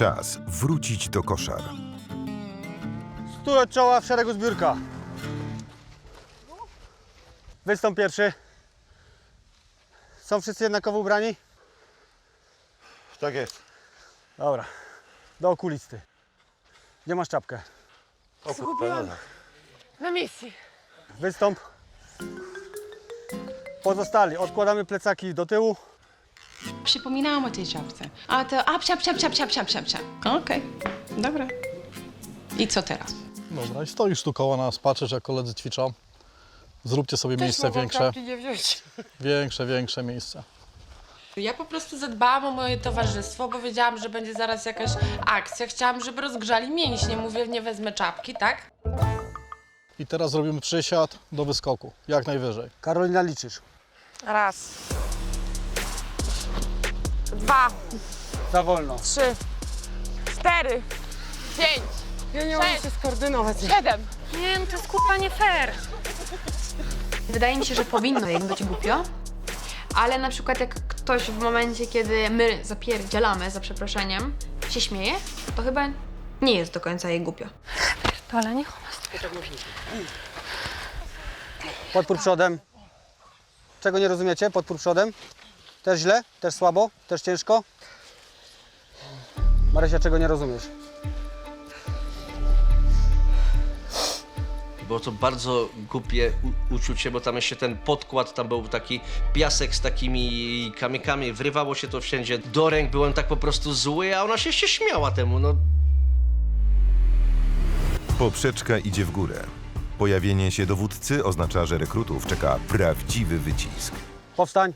Czas wrócić do koszar. Stój od czoła w szeregu zbiórka. Wystąp pierwszy. Są wszyscy jednakowo ubrani? Tak jest. Dobra. Do okulisty. Gdzie masz czapkę? Zgubiłam. Na misji. Wystąp. Pozostali. Odkładamy plecaki do tyłu. Przypominałam o tej czapce. A to a psia, psia, psia, psia, psia, psia, psia. Okej, dobra. I co teraz? Dobra, i stoisz tu koło nas, patrzysz jak koledzy ćwiczą. Zróbcie sobie miejsce większe, nie wziąć. większe, większe miejsce. Ja po prostu zadbałam o moje towarzystwo, bo wiedziałam, że będzie zaraz jakaś akcja. Chciałam, żeby rozgrzali mięśnie. Mówię, nie wezmę czapki, tak? I teraz zrobimy przysiad do wyskoku, jak najwyżej. Karolina liczysz. Raz. Dwa, Za wolno. trzy, cztery, pięć, Ja nie mogę się skoordynować. siedem. Nie wiem, to jest kurwa nie fair. Wydaje mi się, że powinno jej być głupio, ale na przykład jak ktoś w momencie, kiedy my zapierdzielamy, za przeproszeniem, się śmieje, to chyba nie jest do końca jej głupio. To ale niech Podpór przodem. Czego nie rozumiecie? Podpór przodem. Też źle? Też słabo? Też ciężko? Marysia, czego nie rozumiesz? Było to bardzo głupie u- uczucie, bo tam jeszcze ten podkład, tam był taki piasek z takimi kamykami, wrywało się to wszędzie do ręk, byłem tak po prostu zły, a ona się jeszcze śmiała temu, no Poprzeczka idzie w górę. Pojawienie się dowódcy oznacza, że rekrutów czeka prawdziwy wycisk. Powstań.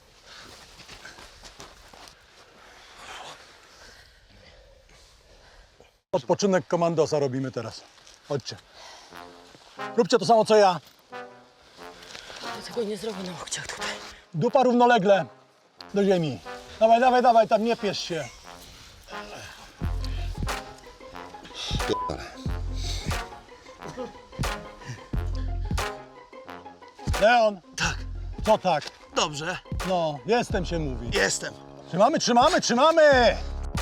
Odpoczynek komandosa robimy teraz. Chodźcie. Róbcie to samo co ja. Tego nie zrobię na łokciach tutaj. Dupa równolegle do ziemi. Dawaj, dawaj, dawaj, tam nie piesz się. Leon! Tak, Co tak? dobrze, No, jestem się mówi. jestem. Trzymamy, trzymamy, trzymamy!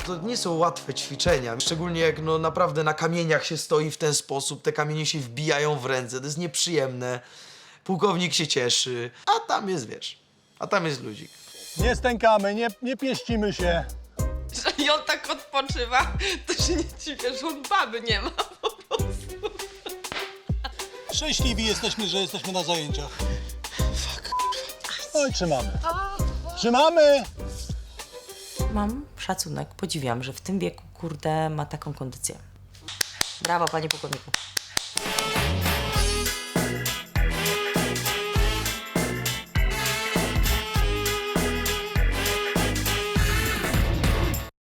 To nie są łatwe ćwiczenia, szczególnie jak no naprawdę na kamieniach się stoi w ten sposób, te kamienie się wbijają w ręce, to jest nieprzyjemne. Pułkownik się cieszy, a tam jest, wiesz, a tam jest ludzik. Nie stękamy, nie, nie pieścimy się. I on tak odpoczywa, to się nie dziwię, że on baby nie ma po prostu. Szczęśliwi jesteśmy, że jesteśmy na zajęciach. Oj, trzymamy. Trzymamy! mam szacunek, podziwiam, że w tym wieku, kurde, ma taką kondycję. Brawo, panie pułkowniku.